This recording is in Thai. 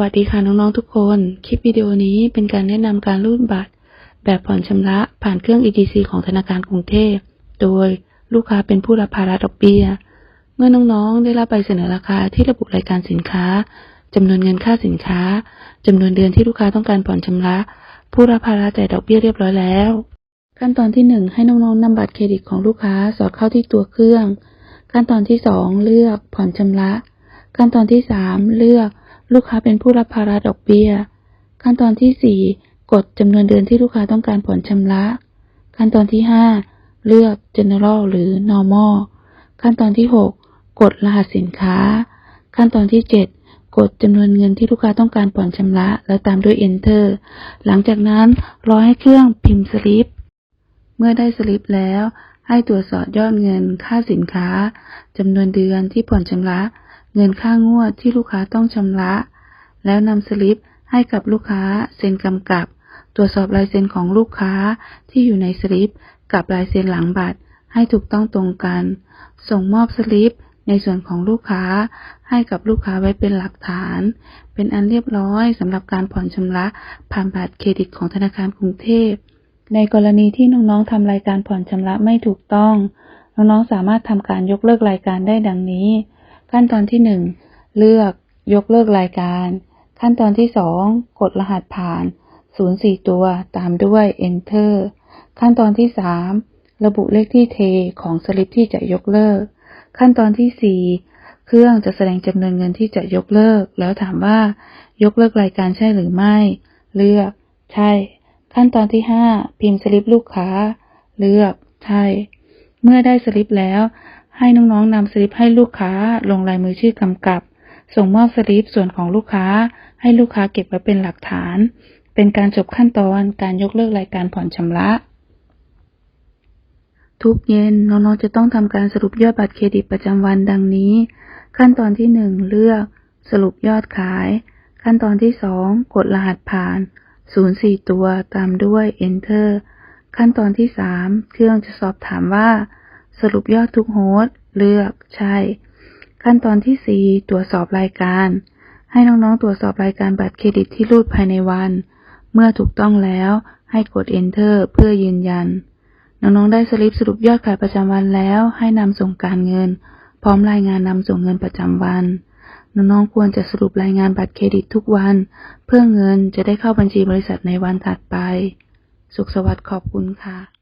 วัสดีค่ะน้องๆทุกคน คลิปวิดีโอนี้เป็นการแนะนำการรูดบัตร แบบผ่อนชำระผ่านเครื่อง ETC ของธนาคารกรุงเทพ โดยลูกค้าเป็นผู้รับภาระดอกเบี้ย เมื่อน้องๆ ได้รับใบเสนอราคาที่ระบุรายการสินค้าจำนวนเงินค่าสินค้าจำนวนเดือนที่ลูกค้าต้องการผ่อนชำระ ผู้รับภาระจ่ายดอกเบี้ยเรียบร้อยแล้ว ขั้นตอนที่หนึ่งให้น้องๆนำบัตรเครดิตของลูกค้าสอดเข้าที่ตัวเครื่อง ขั้นตอนที่สองเลือกผ่อนชำระ ขั้นตอนที่สามเลือก ลูกค้าเป็นผู้รับภาระดอกเบี้ย ขั้นตอนที่สี่กดจำนวนเดือนที่ลูกค้าต้องการผ่อนชำระ ขั้นตอนที่ห้าเลือก general หรือ normal ขั้นตอนที่หกกดรหัสสินค้า ขั้นตอนที่เจ็ดกดจำนวนเงินที่ลูกค้าต้องการผ่อนชำระ แล้วตามด้วย enter หลังจากนั้นรอให้เครื่องพิมพ์สลิป เมื่อได้สลิปแล้ว ให้ตรวจสอบยอดเงินค่าสินค้าจำนวนเดือนที่ผ่อนชำระ เงินค่างวดที่ลูกค้าต้องชำระ แล้วนำสลิปให้กับลูกค้าเซ็นกำกับ ตรวจสอบลายเซ็นของลูกค้าที่อยู่ในสลิป กับลายเซ็นหลังบัตร ให้ถูกต้องตรงกัน ส่งมอบสลิปในส่วนของลูกค้าให้กับลูกค้าไว้เป็นหลักฐาน เป็นอันเรียบร้อยสำหรับการผ่อนชำระผ่านบัตรเครดิตของธนาคารกรุงเทพ ในกรณีที่น้องๆทำรายการผ่อนชำระไม่ถูกต้อง น้องๆสามารถทำการยกเลิกรายการได้ดังนี้ ขั้นตอนที่หนึ่งเลือกยกเลิกรายการ ขั้นตอนที่สองกดรหัสผ่าน 04 ตัวตามด้วย Enter ขั้นตอนที่สามระบุเลขที่เทของสลิปที่จะยกเลิก ขั้นตอนที่สี่เครื่องจะแสดงจำนวนเงินที่จะยกเลิก แล้วถามว่า ยกเลิกรายการใช่หรือไม่ เลือก ใช่ ขั้นตอนที่ห้าพิมพ์สลิปลูกค้า เลือกใช่ เมื่อได้สลิปแล้ว ให้น้องๆนำสลิปให้ลูกค้าลงลายมือชื่อกำกับ ส่งมอบสลิปส่วนของลูกค้า ให้ลูกค้าเก็บไว้เป็นหลักฐาน เป็นการจบขั้นตอนการยกเลิกรายการผ่อนชำระ ทุกเย็นน้องๆจะต้องทำการสรุปยอดบัตรเครดิตประจำวันดังนี้ ขั้นตอนที่หนึ่งเลือก สรุปยอดขาย ขั้นตอนที่สองกดรหัสผ่าน 04ตัวตามด้วย Enter ขั้นตอนที่สามเครื่องจะสอบถามว่า สรุปยอดทุกโฮสต์เลือกใช่ ขั้นตอนที่สี่ตรวจสอบรายการ ให้น้องๆตรวจสอบรายการบัตรเครดิตที่รูดภายในวัน เมื่อถูกต้องแล้วให้กด Enter เพื่อยืนยัน น้องๆได้สลิปสรุปยอดขายประจำวันแล้ว ให้นำส่งการเงิน พร้อมรายงานนำส่งเงินประจำวัน น้องๆควรจะสรุปรายงานบัตรเครดิตทุกวัน เพื่อเงินจะได้เข้าบัญชีบริษัทในวันถัดไป สุขสวัสดิ์ขอบคุณค่ะ